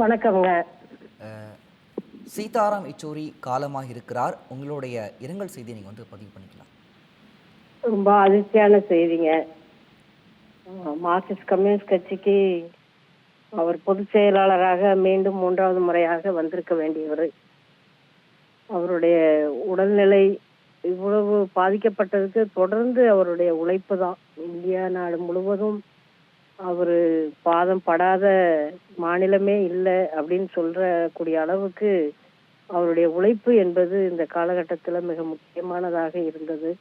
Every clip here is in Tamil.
வணக்கம்ங்க. சீதாராம் யெச்சூரி காலமாக இருக்கிறார். உங்களுடைய இரங்கல் செய்தியை நீங்கள் வந்து பதிவு பண்ணிக்கலாம். ரொம்ப அதிர்ச்சியான செய்திங்க. மார்க்சிஸ்ட் கம்யூனிஸ்ட் கட்சிக்கு அவர் பொதுச் செயலாளராக மீண்டும் மூன்றாவது முறையாக வந்திருக்க வேண்டியவர். அவருடைய உடல்நிலை இவ்வளவு பாதிக்கப்பட்டதுக்கு தொடர்ந்து அவருடைய உழைப்பு தான். இந்தியா நாடு முழுவதும் அவரு பாதம் படாத மாநிலமே இல்லை அப்படின்னு சொல்றக்கூடிய அளவுக்கு அவருடைய உழைப்பு என்பது இந்த காலகட்டத்துல மிக முக்கியமானதாக இருந்தது.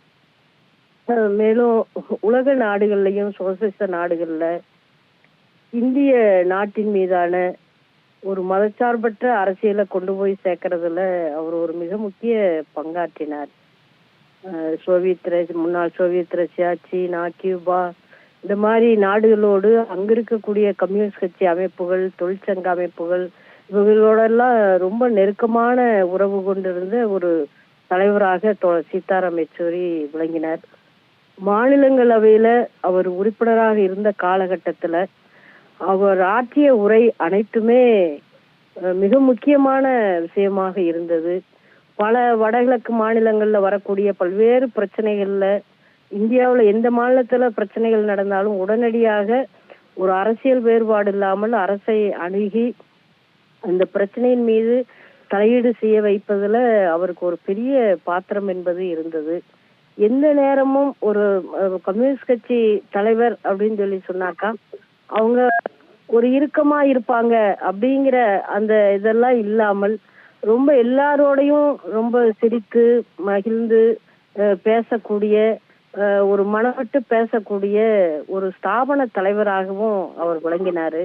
மேலும் உலக நாடுகள்லையும் சோசியலிச நாடுகள்ல இந்திய நாட்டின் மீதான ஒரு மதச்சார்பற்ற அரசியலை கொண்டு போய் சேர்க்கறதுல அவர் ஒரு மிக முக்கிய பங்காற்றினார். சோவியத் முன்னாள் சோவியத் ரஷ்யா சீனா கியூபா இந்த மாதிரி நாடுகளோடு அங்க இருக்கக்கூடிய கம்யூனிஸ்ட் கட்சி அமைப்புகள் தொழிற்சங்க அமைப்புகள் இவங்களோடெல்லாம் ரொம்ப நெருக்கமான உறவு கொண்டிருந்த ஒரு தலைவராக தோ- சீதாராம் யெச்சூரி விளங்கினார். மாநிலங்களவையில அவர் உறுப்பினராக இருந்த காலகட்டத்துல அவர் ஆற்றிய உரை அனைத்துமே மிக முக்கியமான விஷயமாக இருந்தது. பல வடகிழக்கு மாநிலங்கள்ல வரக்கூடிய பல்வேறு பிரச்சனைகள்ல இந்தியாவுல எந்த மாநிலத்துல பிரச்சனைகள் நடந்தாலும் உடனடியாக ஒரு அரசியல் வேறுபாடு இல்லாமல் அரசை அணுகி அந்த பிரச்சனையின் மீது தலையீடு செய்ய வைப்பதுல அவருக்கு ஒரு பெரிய பாத்திரம் என்பது இருந்தது. எந்த நேரமும் ஒரு கம்யூனிஸ்ட் கட்சி தலைவர் அப்படின்னு சொல்லி சொன்னாக்கா அவங்க ஒரு இறுக்கமா இருப்பாங்க அப்படிங்கிற அந்த இதெல்லாம் இல்லாமல் ரொம்ப எல்லாரோடையும் ரொம்ப சிரித்து மகிழ்ந்து அஹ், பேசக்கூடிய ஒரு மனவிட்டு பேசக்கூடிய ஒரு ஸ்தாபன தலைவராகவும் அவர் விளங்கினாரு.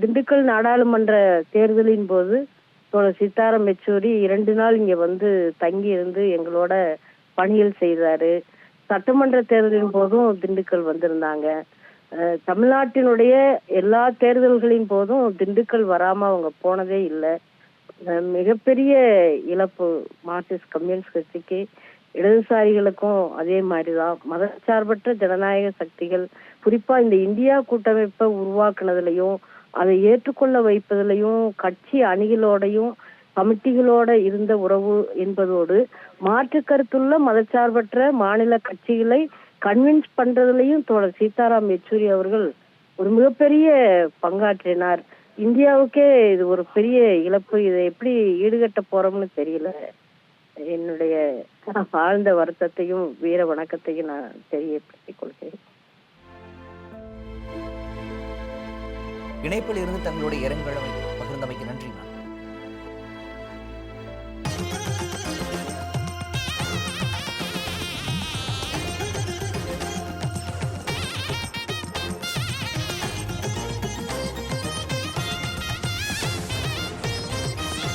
திண்டுக்கல் நாடாளுமன்ற தேர்தலின் போது சீதாராம் யெச்சூரி இரண்டு நாள் இங்க வந்து தங்கி இருந்து எங்களோட பணிகள் செய்தாரு. சட்டமன்ற தேர்தலின் போதும் திண்டுக்கல் வந்திருந்தாங்க. தமிழ்நாட்டினுடைய எல்லா தேர்தல்களின் போதும் திண்டுக்கல் வராம அவங்க போனதே இல்லை. மிகப்பெரிய இழப்பு மார்க்சிஸ்ட் கம்யூனிஸ்ட் கட்சிக்கு. இடதுசாரிகளுக்கும் அதே மாதிரிதான். மதச்சார்பற்ற ஜனநாயக சக்திகள் குறிப்பா இந்த இந்தியா கூட்டமைப்பை உருவாக்குனதுலயும் அதை ஏற்றுக்கொள்ள வைப்பதிலையும் கட்சி அணிகளோடையும் கமிட்டிகளோட இருந்த உறவு என்பதோடு மாற்று கருத்துள்ள மதச்சார்பற்ற மாநில கட்சிகளை கன்வின்ஸ் பண்றதுலயும் தோழர் சீதாராம் யெச்சூரி அவர்கள் ஒரு மிகப்பெரிய பங்காற்றினார். இந்தியாவுக்கே இது ஒரு பெரிய இழப்பு. இதை எப்படி ஈடுகட்ட போறோம்னு தெரியல. என்னுடைய ஆழ்ந்த வருத்தத்தையும் வீர வணக்கத்தையும் நான் தெரியப்படுத்திக் கொள்கிறேன். இணைப்பில் இருந்து தங்களுடைய இரங்கலை பகிர்ந்தமைக்கு நன்றி மேம்